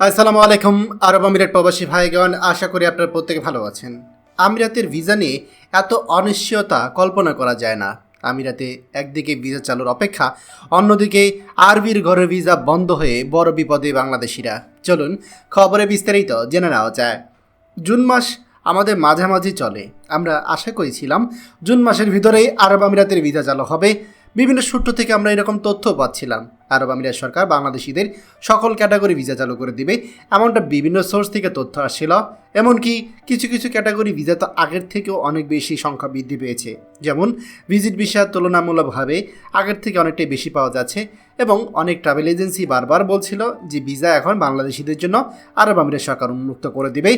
আসসালামু আলাইকুম, আরব আমিরাত প্রবাসী ভাইগণ, আশা করি আপনারা প্রত্যেকে ভালো আছেন। আমিরাতের ভিসা নিয়ে এত অনিশ্চয়তা কল্পনা করা যায় না। আমিরাতে একদিকে ভিসা চালুর অপেক্ষা, অন্যদিকে আরবির ঘরে ভিসা বন্ধ হয়ে বড় বিপদে বাংলাদেশিরা। চলুন, খবরে বিস্তারিত জেনে নেওয়া যায়। জুন মাস আমাদের মাঝামাঝি চলে। আমরা আশা করেছিলাম, জুন মাসের ভিতরেই আরব আমিরাতের ভিসা চালু হবে। বিভিন্ন সূত্র থেকে আমরা এরকম তথ্য পাচ্ছিলাম। আরব আমিরাত সরকার বাংলাদেশিদের সকল ক্যাটাগরি ভিসা চালু করে দিবে। এমনটা বিভিন্ন সোর্স থেকে তথ্য আসছিল। এমনকি কিছু কিছু ক্যাটাগরি ভিসা তো আগের থেকেও অনেক বেশি সংখ্যা বৃদ্ধি পেয়েছে। যেমন ভিজিট ভিসা তুলনামূলকভাবে আগের থেকে অনেকটাই বেশি পাওয়া যাচ্ছে এবং অনেক ট্রাভেল এজেন্সি বারবার বলছিল যে ভিসা এখন বাংলাদেশিদের জন্য আরব আমিরাত সরকার উন্মুক্ত করে দিবে।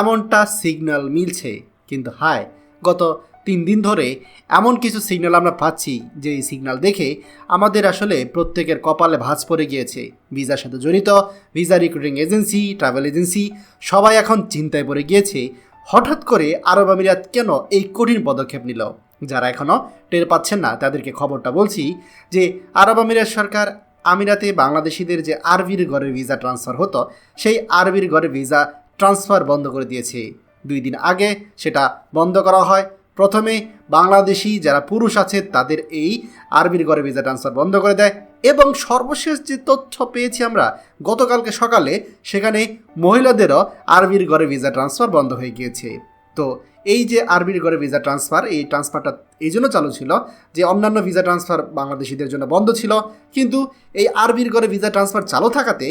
এমনটা সিগন্যাল মিলছে। কিন্তু হায়, গত তিন দিন ধরে এমন কিছু সিগন্যাল আমরা পাচ্ছি, যে এই সিগন্যাল দেখে আমাদের আসলে প্রত্যেকের কপালে ভাঁজ পড়ে গিয়েছে। ভিসার সাথে জড়িত, visa recruiting agency travel agency সবাই এখন চিন্তায় পড়ে গিয়েছে, হঠাৎ করে আরব আমিরাত কেন এই কঠিন পদক্ষেপ নিল? যারা এখনও টের পাচ্ছেন না, তাদেরকে খবরটা বলছি যে আরব আমিরাত সরকার আমিরাতে বাংলাদেশিদের যে আরবির ঘরের ভিসা ট্রান্সফার হতো, সেই আরবির ঘরের ভিসা ট্রান্সফার বন্ধ করে দিয়েছে। দুই দিন আগে সেটা বন্ধ করা হয়। প্রথমে বাংলাদেশি যারা পুরুষ আছে, তাদের এই আরবির ঘরে ভিসা ট্রান্সফার বন্ধ করে দেয়। এবং সর্বশেষ যে তথ্য পেয়েছি আমরা, গতকালকে সকালে সেখানে মহিলাদেরও আরবির ঘরে ভিসা ট্রান্সফার বন্ধ হয়ে গিয়েছে। তো এই যে আরবির ঘরে ভিসা ট্রান্সফার এই ট্রান্সফারটা এই জন্য চালু ছিল যে অন্যান্য ভিসা ট্রান্সফার বাংলাদেশিদের জন্য বন্ধ ছিল। কিন্তু এই আরবির ঘরে ভিসা ট্রান্সফার চালু থাকাতে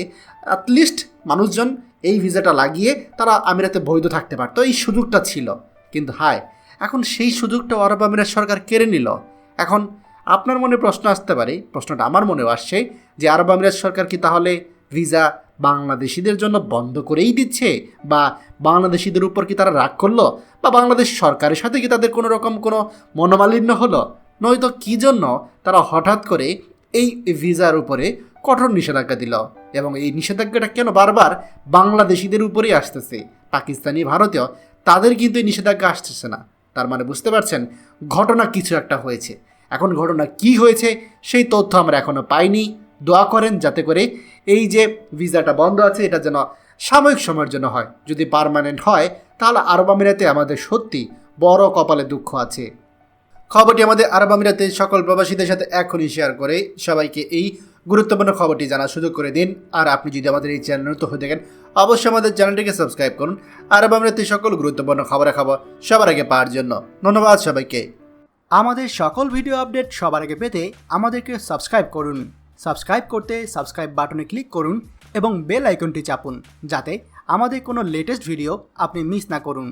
অ্যাটলিস্ট মানুষজন এই ভিসাটা লাগিয়ে তারা আমিরাতে বৈধ থাকতে পারতো। এই সুযোগটা ছিল। কিন্তু হায় এখন সেই সুযোগটা আরব আমিরাত সরকার কেড়ে নিল। এখন আপনার মনে প্রশ্ন আসতে পারে, প্রশ্নটা আমার মনেও আসছে, যে আরব আমিরাত সরকার কি তাহলে ভিসা বাংলাদেশিদের জন্য বন্ধ করেই দিচ্ছে? বা বাংলাদেশিদের উপর কি তারা রাগ করল? বা বাংলাদেশ সরকারের সাথে কি তাদের কোনো রকম কোনো মনোমালিন্য হলো? নয়তো কী জন্য তারা হঠাৎ করে এই ভিসার উপরে কঠোর নিষেধাজ্ঞা দিল? এবং এই নিষেধাজ্ঞাটা কেন বারবার বাংলাদেশিদের উপরেই আসতেছে? পাকিস্তানি, ভারতীয়, তাদের কিন্তু এই নিষেধাজ্ঞা আসতেছে না। তার মানে বুঝতে পারছেন, ঘটনা কিছু একটা হয়েছে। এখন ঘটনা কি হয়েছে সেই তথ্য আমরা এখনও পাইনি। দোয়া করেন যাতে করে এই যে ভিসাটা বন্ধ আছে, এটা যেন সাময়িক সময়ের জন্য হয়। যদি পার্মানেন্ট হয়, তাহলে আরব আমিরাতে আমাদের সত্যি বড় কপালে দুঃখ আছে। খবরটি আমাদের আরব আমিরাতের সকল প্রবাসীদের সাথে এখনই শেয়ার করে। সবাইকে এই গুরুত্বপূর্ণ খবরটি জানার সুযোগ করে দিন। আর আপনি যদি আমাদের এই চ্যানেল নতুন হয়ে থাকেন, অবশ্যই আমাদের চ্যানেলটিকে সাবস্ক্রাইব করুন। আরব আমিরাতের সকল গুরুত্বপূর্ণ খবরের খবর সবার আগে পাওয়ার জন্য ধন্যবাদ সবাইকে। আমাদের সকল ভিডিও আপডেট সবার আগে পেতে আমাদেরকে সাবস্ক্রাইব করুন। সাবস্ক্রাইব করতে সাবস্ক্রাইব বাটনে ক্লিক করুন এবং বেল আইকনটি চাপুন, যাতে আমাদের কোনো লেটেস্ট ভিডিও আপনি মিস না করুন।